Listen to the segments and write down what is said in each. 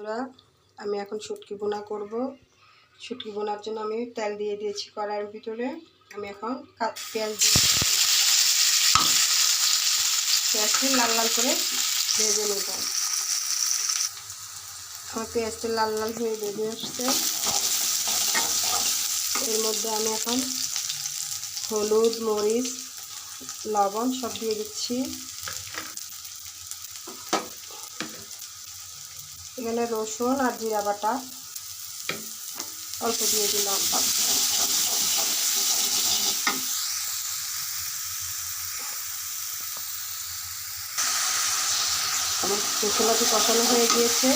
বন্ধুরা, আমি এখন শুটকি বোনা করব। শুটকি বোনার জন্য আমি তেল দিয়ে দিয়েছি কড়াইয়ের ভিতরে। আমি এখন পেঁয়াজ। পেঁয়াজটি লাল লাল করে ভেজে নেব। আমার পেঁয়াজটি লাল লাল হয়ে বেজে আসছে। এর মধ্যে আমি এখন হলুদ, মরিচ, লবণ সব দিয়ে দিচ্ছি। এখানে রসুন আর জিরা বাটা। অল্প দিয়ে দিলাম। আমার মশলাটি কষানো হয়ে গিয়েছে।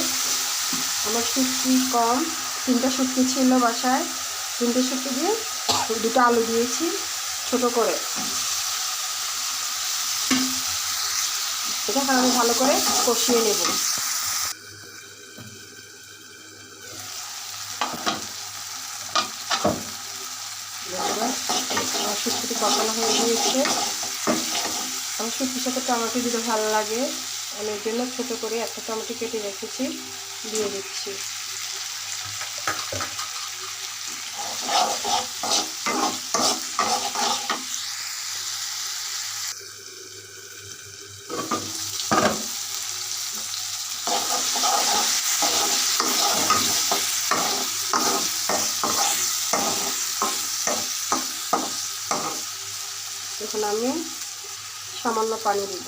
আমার শুটকি কম। তিনটা শুটকি ছিল বাসায়। তিনটে শুটকি দিয়ে দুটো আলু দিয়েছি ছোট করে। এটা আমি ভালো করে কষিয়ে নেব। আমার শুটকিটি কষানো হয়ে গিয়েছে। আমার শুটকির সাথে টমেটো দিতে ভালো লাগে। আমি এর জন্য ছোটো করে একটা টমেটো কেটে রেখেছি, দিয়ে দিচ্ছি। এখন আমি সামান্য পানি দিব।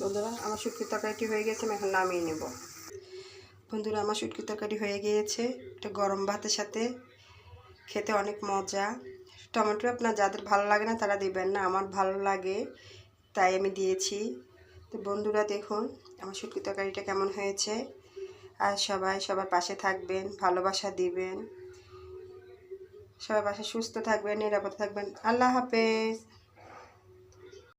বন্ধুরা, আমার শুটকির তরকারিটি হয়ে গেছে, আমি এখন নামিয়ে নেব। বন্ধুরা, আমার শুটকির তরকারি হয়ে গিয়েছে। এটা গরম ভাতের সাথে। খেতে অনেক মজা। টমেটো আপনার যাদের ভালো লাগে না, তারা দিবেন না। আমার ভালো লাগে, তাই আমি দিয়েছি। তো বন্ধুরা, দেখুন, আমার শুটকি তরকারিটা কেমন হয়েছে। আর সবাই সবার পাশে থাকবেন, ভালোবাসা দিবেন। সবার পাশে সুস্থ থাকবেন, নিরাপদ থাকবেন। আল্লাহ হাফেজ।